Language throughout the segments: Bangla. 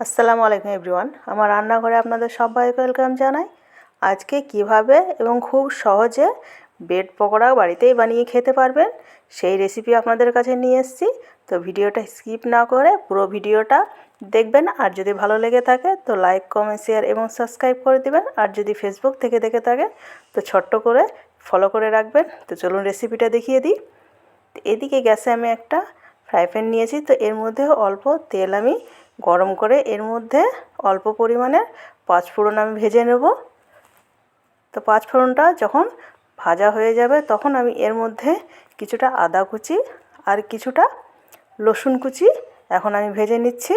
আসসালামু আলাইকুম এভরিওয়ান। আমার রান্নাঘরে আপনাদের সবাইকে ওয়েলকাম জানাই। আজকে কীভাবে এবং খুব সহজে ব্রেড পকোড়া বাড়িতেই বানিয়ে খেতে পারবেন, সেই রেসিপি আপনাদের কাছে নিয়ে এসেছি। তো ভিডিওটা স্কিপ না করে পুরো ভিডিওটা দেখবেন। আর যদি ভালো লেগে থাকে, তো লাইক কমেন্ট শেয়ার এবং সাবস্ক্রাইব করে দিবেন। আর যদি ফেসবুক থেকে দেখে থাকে, তো ছোট্ট করে ফলো করে রাখবেন। তো চলুন রেসিপিটা দেখিয়ে দিই। এদিকে গ্যাসে আমি একটা ফ্রাই প্যান নিয়েছি। তো এর মধ্যে অল্প তেল আমি গরম করে এর মধ্যে অল্প পরিমাণে পাঁচফোড়ন আমি ভেজে নেব। তো পাঁচফোড়নটা যখন ভাজা হয়ে যাবে তখন আমি এর মধ্যে কিছুটা আদা কুচি আর কিছুটা রসুন কুচি এখন আমি ভেজে নিচ্ছি।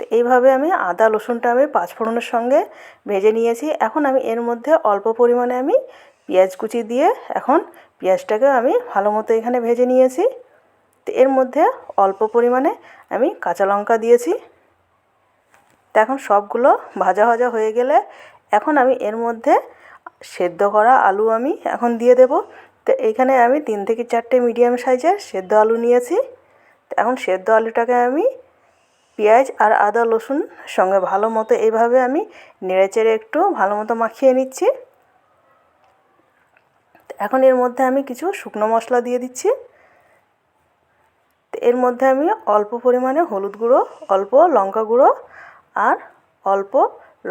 তো এইভাবে আমি আদা রসুনটা আমি পাঁচফোড়নের সঙ্গে ভেজে নিয়েছি। এখন আমি এর মধ্যে অল্প পরিমাণে আমি পেঁয়াজ কুচি দিয়ে এখন পেঁয়াজটাকে আমি ভালো মতো এখানে ভেজে নিয়েছি। তো এর মধ্যে অল্প পরিমাণে আমি কাঁচা লঙ্কা দিয়েছি। তো এখন সবগুলো ভাজা ভাজা হয়ে গেলে এখন আমি এর মধ্যে সেদ্ধ করা আলু আমি এখন দিয়ে দেব। তো এইখানে আমি তিন থেকে চারটে মিডিয়াম সাইজের সেদ্ধ আলু নিয়েছি। তো এখন সেদ্ধ আলুটাকে আমি পেঁয়াজ আর আদা, রসুন সঙ্গে ভালো মতো এইভাবে আমি নেড়েচেড়ে একটু ভালো মতো মাখিয়ে নিচ্ছি। এখন এর মধ্যে আমি কিছু শুকনো মশলা দিয়ে দিচ্ছি। এর মধ্যে আমি অল্প পরিমাণে হলুদ গুঁড়ো, অল্প লঙ্কা গুঁড়ো আর অল্প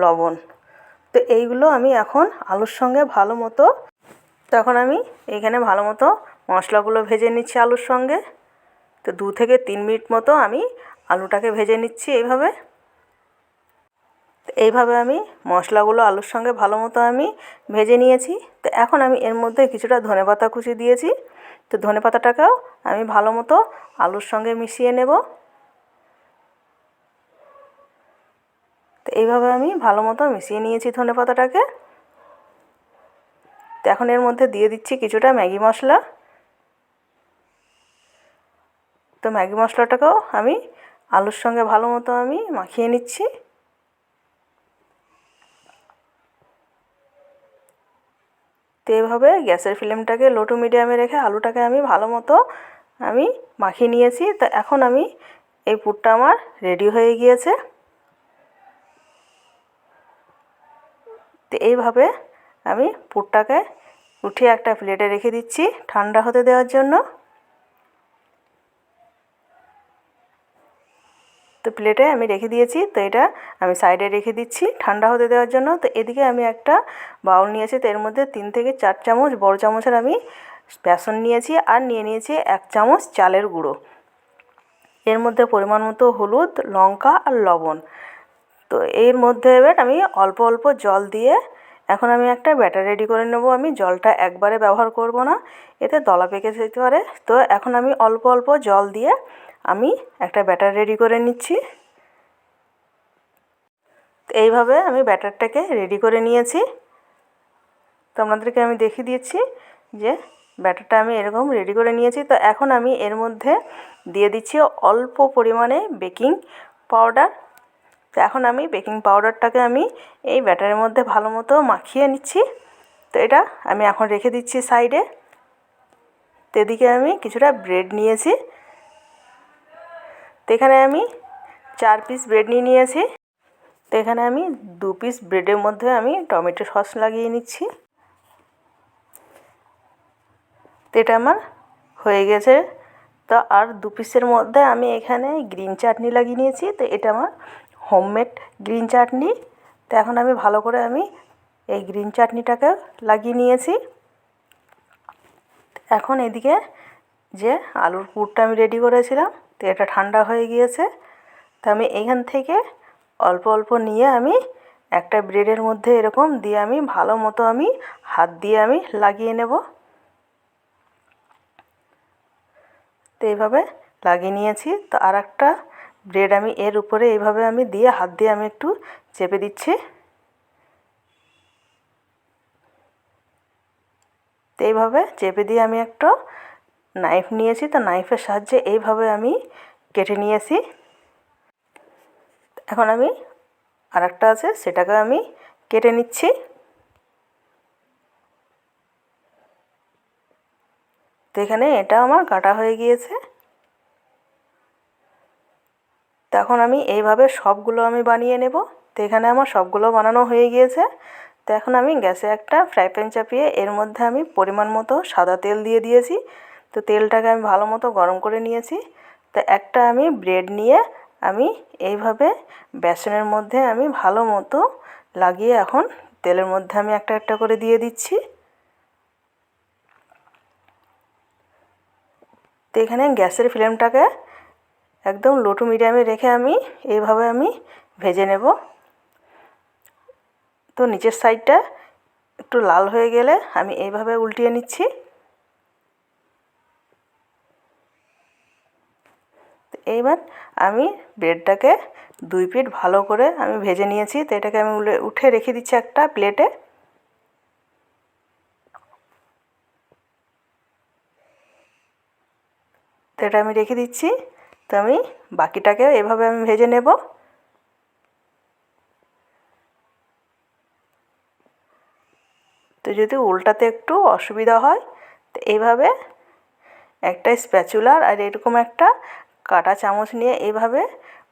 লবণ। তো এইগুলো আমি এখন আলুর সঙ্গে ভালো মতো তখন আমি এইখানে ভালো মতো মশলাগুলো ভেজে নিচ্ছি আলুর সঙ্গে। তো দু থেকে তিন মিনিট মতো আমি আলুটাকে ভেজে নিচ্ছি এইভাবে। এইভাবে আমি মশলাগুলো আলুর সঙ্গে ভালো মতো আমি ভেজে নিয়েছি। তো এখন আমি এর মধ্যে কিছুটা ধনেপাতা কুচি দিয়েছি। তো ধনে পাতাটাকেও আমি ভালো মতো আলুর সঙ্গে মিশিয়ে নেব। তো এইভাবে আমি ভালো মতো মিশিয়ে নিয়েছি ধনে পাতাটাকে তো এখন এর মধ্যে দিয়ে দিচ্ছি কিছুটা ম্যাগি মশলা। তো ম্যাগি মশলাটাকেও আমি আলুর সঙ্গে ভালো মতো আমি মাখিয়ে নিচ্ছি। তো এভাবে। গ্যাসের ফ্লেমটাকে লো টু মিডিয়ামে রেখে আলুটাকে আমি ভালো মতো আমি মাখিয়ে নিয়েছি। তো এখন আমি এই পুরটা আমার রেডি হয়ে গিয়েছে। তো এইভাবে আমি পুরটাকে উঠিয়ে একটা প্লেটে রেখে দিচ্ছি ঠান্ডা হতে দেওয়ার জন্য। তো প্লেটে আমি রেখে দিয়েছি, তো এটা আমি সাইডে রেখে দিচ্ছি ঠান্ডা হতে দেওয়ার জন্য। তো এদিকে আমি একটা বাউল নিয়েছি, তো এর মধ্যে তিন থেকে চার চামচ, বড় চামচের আমি বেসন নিয়েছি আর নিয়ে নিয়েছি এক চামচ চালের গুঁড়ো। এর মধ্যে পরিমাণ মতো হলুদ, লঙ্কা আর লবণ। তো এর মধ্যে এবার আমি অল্প অল্প জল দিয়ে এখন আমি একটা ব্যাটার রেডি করে নেব। আমি জলটা একবারে ব্যবহার করব না, এতে দলা পেকে যেতে পারে। তো এখন আমি অল্প অল্প জল দিয়ে আমি একটা ব্যাটার রেডি করে নিচ্ছি। এইভাবে আমি ব্যাটারটাকে রেডি করে নিয়েছি। তো আপনাদেরকে আমি দেখিয়ে দিয়েছি যে ব্যাটারটা আমি এরকম রেডি করে নিয়েছি। তো এখন আমি এর মধ্যে দিয়ে দিচ্ছি অল্প পরিমাণে বেকিং পাউডার। তো এখন আমি বেকিং পাউডারটাকে আমি এই ব্যাটারের মধ্যে ভালো মতো মাখিয়ে নিচ্ছি। তো এটা আমি এখন রেখে দিচ্ছি সাইডে। তো এদিকে আমি কিছুটা ব্রেড নিয়েছি। এখানে আমি চার পিস ব্রেড নিয়ে নিয়েছি। তো এখানে আমি দু পিস ব্রেডের মধ্যে আমি টমেটো সস লাগিয়ে নিচ্ছি। তো এটা আমার হয়ে গেছে। তো আর দু পিসের মধ্যে আমি এখানে গ্রিন চাটনি লাগিয়ে নিয়েছি। তো এটা আমার হোমমেড গ্রিন চাটনি তো এখন আমি ভালো করে আমি এই গ্রিন চাটনিটাকে লাগিয়ে নিয়েছি। এখন এদিকে যে আলুর পুরটা আমি রেডি করেছিলাম। তো এটা ঠান্ডা হয়ে গিয়েছে। তো আমি এখান থেকে অল্প অল্প নিয়ে আমি একটা ব্রেডের মধ্যে এরকম দিয়ে আমি ভালো মতো আমি হাত দিয়ে আমি লাগিয়ে নেব। তো এইভাবে লাগিয়ে নিয়েছি। তো আর একটা ব্রেড আমি এর উপরে এইভাবে আমি দিয়ে হাত দিয়ে আমি একটু চেপে দিচ্ছি। তো এইভাবে চেপে দিয়ে আমি একটা নাইফ নিয়েছি, তো নাইফের সাহায্যে এইভাবে আমি কেটে নিয়েছি। এখন আমি আর একটা আছে, সেটাকে আমি কেটে নিচ্ছি। তো এখানে এটা আমার কাটা হয়ে গিয়েছে। তো এখন আমি এইভাবে সবগুলো আমি বানিয়ে নেব। তো এখানে আমার সবগুলো বানানো হয়ে গিয়েছে। তো এখন আমি গ্যাসে একটা ফ্রাই প্যান চাপিয়ে এর মধ্যে আমি পরিমাণ মতো সাদা তেল দিয়ে দিয়েছি। তো তেলটাকে আমি ভালো মতো গরম করে নিয়েছি। তো একটা আমি ব্রেড নিয়ে আমি এইভাবে বেসনের মধ্যে আমি ভালো মতো লাগিয়ে এখন তেলের মধ্যে আমি একটা একটা করে দিয়ে দিচ্ছি। তো এখানে গ্যাসের ফ্লেমটাকে একদম লো টু মিডিয়ামে রেখে আমি এইভাবে আমি ভেজে নেব। তো নিচের সাইডটা একটু লাল হয়ে গেলে আমি এইভাবে উল্টিয়ে নিচ্ছি। এইবার আমি ব্রেডটাকে দুই পিঠ ভালো করে আমি ভেজে নিয়েছি, তো এটাকে আমি উঠে রেখে দিচ্ছি একটা প্লেটে তো এটা আমি রেখে দিচ্ছি, তো আমি বাকিটাকে এভাবে আমি ভেজে নেব। তো যদি উল্টাতে একটু অসুবিধা হয়, তো এইভাবে একটা স্প্যাচুলার আর এরকম একটা কাটা চামচ নিয়ে এইভাবে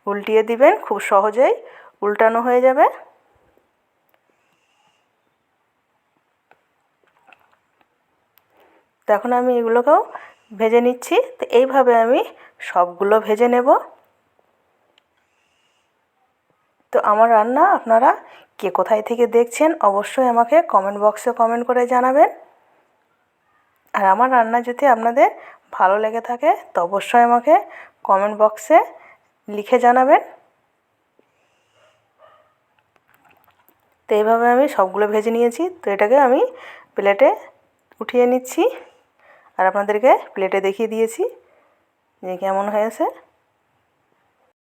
উল্টিয়ে দিবেন, খুব সহজেই উল্টানো হয়ে যাবে। এখন আমি এগুলোকেও ভেজে নিচ্ছি, তো এইভাবে আমি সবগুলো ভেজে নেব। তো আমার রান্না আপনারা কে কোথায় থেকে দেখছেন অবশ্যই আমাকে কমেন্ট বক্সে কমেন্ট করে জানাবেন। আর আমার রান্না যদি আপনাদের ভালো লেগে থাকে, তো অবশ্যই আমাকে কমেন্ট বক্সে লিখে জানাবেন। তো এইভাবে আমি সবগুলো ভেজে নিয়েছি, তো এটাকে আমি প্লেটে উঠিয়ে নিচ্ছি। আর আপনাদেরকে প্লেটে দেখিয়ে দিয়েছি যে কেমন হয়েছে।